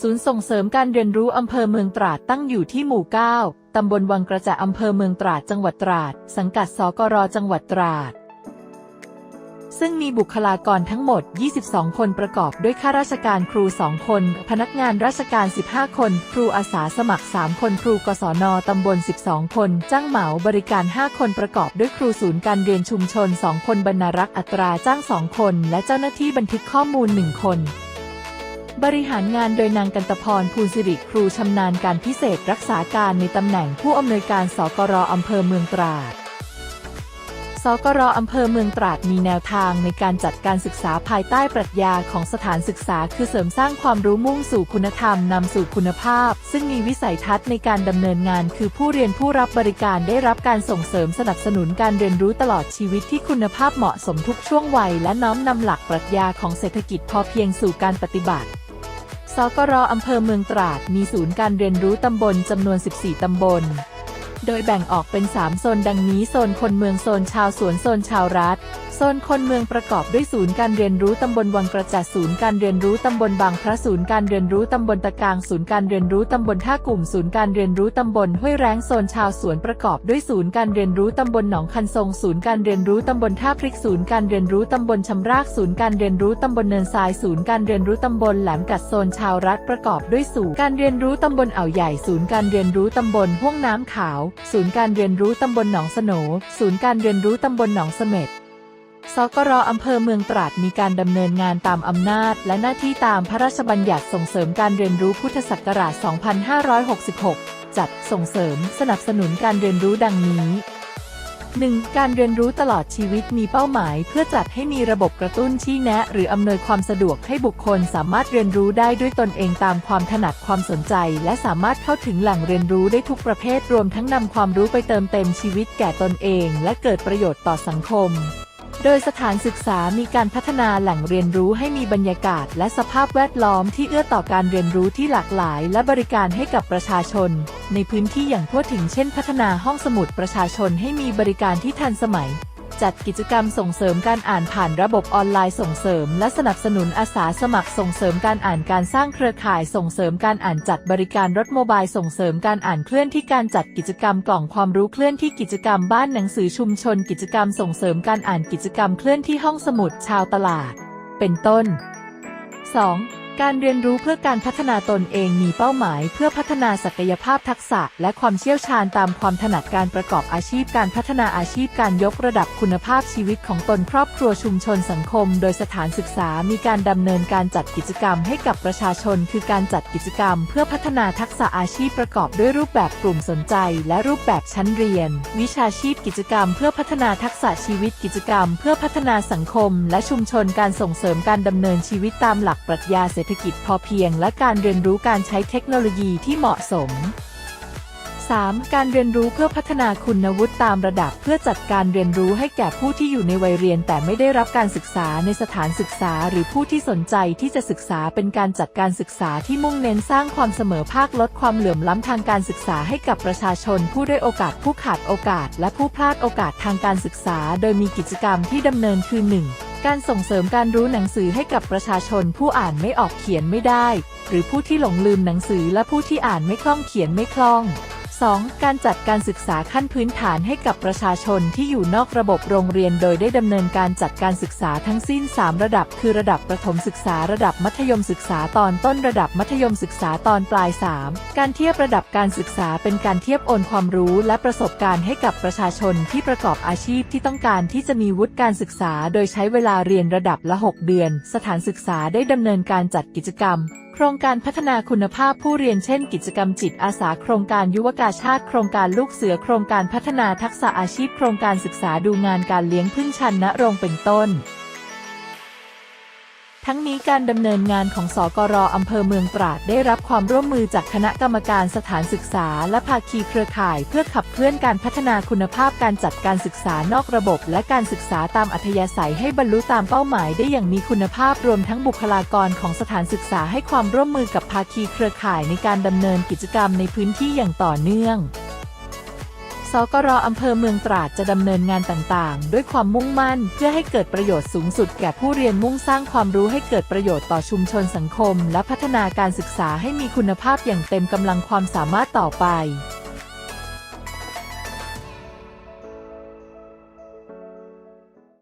ศูนย์ส่งเสริมการเรียนรู้อำเภอเมืองตราดตั้งอยู่ที่หมู่ 9 ตำบลวังกระจะอำเภอเมืองตราดจังหวัดตราด สังกัดสกรจังหวัดตราด ซึ่งมีบุคลากรทั้งหมด 22 คนประกอบด้วยข้าราชการครู 2 คน พนักงานราชการ 15 คน ครูอาสาสมัคร 3 คน ครูกศนตำบล 12 คน จ้างเหมาบริการ 5 คนประกอบด้วยครูศูนย์การเรียนชุมชน 2 คนบรรณารักษ์อัตราจ้าง 2 คน และเจ้าหน้าที่บันทึกข้อมูล 1 คน บริหารงานโดยนางกันตพรภูลสิริครูชำนาญการพิเศษรักษาการในตำแหน่งผู้อำนวยการสกรอำเภอเมืองตราดสกรอำเภอเมืองตราดมีแนวทางในการจัดการศึกษาภายใต้ปรัชญาของสถานศึกษา คือเสริมสร้างความรู้มุ่งสู่คุณธรรมนำสู่คุณภาพ ซึ่งมีวิสัยทัศน์ในการดำเนินงาน คือผู้เรียนผู้รับบริการได้รับการส่งเสริมสนับสนุนการเรียนรู้ตลอดชีวิตที่คุณภาพเหมาะสมทุกช่วงวัย และน้อมนำหลักปรัชญาของเศรษฐกิจพอเพียงสู่การปฏิบัติ สกรอำเภอเมืองตราด มีศูนย์การเรียนรู้ตำบลจำนวน 14 ตำบล โดยแบ่งออกเป็น 3 โซนดังนี้ โซนคนเมือง โซนชาวสวน โซนชาวรัฐ โซนคนเมืองประกอบด้วยศูนย์การเรียนรู้ตำบลวังกระจัดศูนย์การเรียนรู้ตำบลบางพระศูนย์การเรียนรู้ตำบลตะกางศูนย์การเรียนรู้ตำบลท่ากลุ่มศูนย์การเรียนรู้ตำบลห้วยแร้งโซนชาวสวนประกอบด้วยศูนย์การเรียนรู้ตำบลหนองคันทรงศูนย์การเรียนรู้ตำบลท่าพริกศูนย์การเรียนรู้ตำบลชำรากศูนย์การเรียนรู้ตำบลเนินทรายศูนย์การเรียนรู้ตำบลแหลมกัดโซนชาวรัฐประกอบด้วยศูนย์การเรียนรู้ตำบลอ่าวใหญ่ศูนย์การเรียนรู้ตำบลห้วงน้ำขาว ศูนย์การเรียนรู้ตำบลหนองสโหนศูนย์การเรียนรู้ตำบลหนองเสม็ด สกรอำเภอเมืองตราดมีการดำเนินงานตามอำนาจ และหน้าที่ตามพระราชบัญญัติส่งเสริมการเรียนรู้พุทธศักราช 2566 จัดส่งเสริมสนับสนุนการเรียนรู้ดังนี้ 1. การเรียนรู้ตลอดชีวิตมีเป้าหมาย เพื่อจัดให้มีระบบกระตุ้นชี้แนะ หรืออำนวยความสะดวกให้บุคคลสามารถเรียนรู้ได้ด้วยตนเองตามความถนัดความสนใจ และสามารถเข้าถึงแหล่งเรียนรู้ได้ทุกประเภทรวมทั้งนำความรู้ไปเติมเต็มชีวิตแก่ตนเอง และเกิดประโยชน์ต่อสังคม โดยสถานศึกษามีการพัฒนาแหล่งเรียนรู้ให้มีบรรยากาศ และสภาพแวดล้อมที่เอื้อต่อการเรียนรู้ที่หลากหลาย และบริการให้กับประชาชน ในพื้นที่อย่างทั่วถึงเช่น พัฒนาห้องสมุดประชาชนให้มีบริการที่ทันสมัย จัดกิจกรรมส่งเสริมการอ่านผ่านระบบออนไลน์ส่งเสริม และสนับสนุนอาสาสมัครส่งเสริมการอ่านการสร้างเครือข่ายส่งเสริมการอ่านจัดบริการรถโมบายส่งเสริมการอ่านเคลื่อนที่การจัดกิจกรรมกล่องความรู้เคลื่อนที่กิจกรรมบ้านหนังสือชุมชน กิจกรรมส่งเสริมการอ่านกิจกรรมเคลื่อนที่ห้องสมุดชาวตลาด เป็นต้น 2. การเรียนรู้เพื่อการพัฒนาตนเองมีเป้าหมาย เพื่อพัฒนาศักยภาพทักษะ และความเชี่ยวชาญตามความถนัดการประกอบอาชีพ การพัฒนาอาชีพการยกระดับคุณภาพชีวิตของตนครอบครัวชุมชนสังคม โดยสถานศึกษา มีการดำเนินการจัดกิจกรรมให้กับประชาชน คือการจัดกิจกรรม เพื่อพัฒนาทักษะอาชีพประกอบด้วยรูปแบบกลุ่มสนใจ และรูปแบบชั้นเรียน วิชาชีพกิจกรรม เพื่อพัฒนาทักษะชีวิตกิจกรรม เพื่อพัฒนาสังคม และชุมชนการส่งเสริมการดำเนินชีวิตตามหลักปรัชญาเศรษฐกิจพอเพียง และการเรียนรู้การใช้เทคโนโลยีที่เหมาะสม 3. การเรียนรู้เพื่อพัฒนาคุณวุฒิตามระดับเพื่อจัดการเรียนรู้ให้แก่ผู้ที่อยู่ในวัยเรียน แต่ไม่ได้รับการศึกษาในสถานศึกษา หรือผู้ที่สนใจที่จะศึกษาเป็นการจัดการศึกษาที่มุ่งเน้นสร้างความเสมอภาคลดความเหลื่อมล้ำทางการศึกษาให้กับประชาชน ผู้ได้โอกาสผู้ขาดโอกาส และผู้พลาดโอกาสทางการศึกษา โดยมีกิจกรรมที่ดำเนินคือ 1. การส่งเสริมการรู้หนังสือให้กับประชาชนผู้อ่านไม่ออกเขียนไม่ได้ หรือผู้ที่หลงลืมหนังสือและผู้ที่อ่านไม่คล่องเขียนไม่คล่อง 2. การจัดการศึกษาขั้นพื้นฐานให้กับประชาชนที่อยู่นอกระบบโรงเรียน โดยได้ดำเนินการจัดการศึกษาทั้งสิ้น 3 ระดับ คือระดับประถมศึกษาระดับมัธยมศึกษาตอนต้นระดับมัธยมศึกษาตอนปลาย 3. การเทียบระดับการศึกษาเป็นการเทียบโอนความรู้และประสบการณ์ให้กับประชาชนที่ประกอบอาชีพที่ต้องการที่จะมีวุฒิการศึกษา โดยใช้เวลาเรียนระดับละ 6 เดือน สถานศึกษาได้ดำเนินการจัดกิจกรรม โครงการพัฒนาคุณภาพผู้เรียนเช่น กิจกรรมจิตอาสาโครงการยุวกาชาติ โครงการลูกเสือโครงการพัฒนาทักษะอาชีพ โครงการศึกษาดูงานการเลี้ยงพึ่งชันณโรงเป็นต้น ทั้งนี้การดำเนินงานของสกรอำเภอเมืองตราดได้รับความร่วมมือจากคณะกรรมการสถานศึกษา และภาคีเครือข่าย เพื่อขับเคลื่อนการพัฒนาคุณภาพการจัดการศึกษานอกระบบ และการศึกษาตามอัธยาศัยให้บรรลุตามเป้าหมายได้อย่างมีคุณภาพรวมทั้งบุคลากรของสถานศึกษาให้ความร่วมมือกับภาคีเครือข่ายในการดำเนินกิจกรรมในพื้นที่อย่างต่อเนื่อง สกรอำเภอเมืองตราดจะดำเนินงานต่างๆ ด้วยความมุ่งมั่น เพื่อให้เกิดประโยชน์สูงสุดแก่ผู้เรียนมุ่งสร้างความรู้ให้เกิดประโยชน์ต่อชุมชนสังคม และพัฒนาการศึกษาให้มีคุณภาพอย่างเต็มกำลังความสามารถต่อไป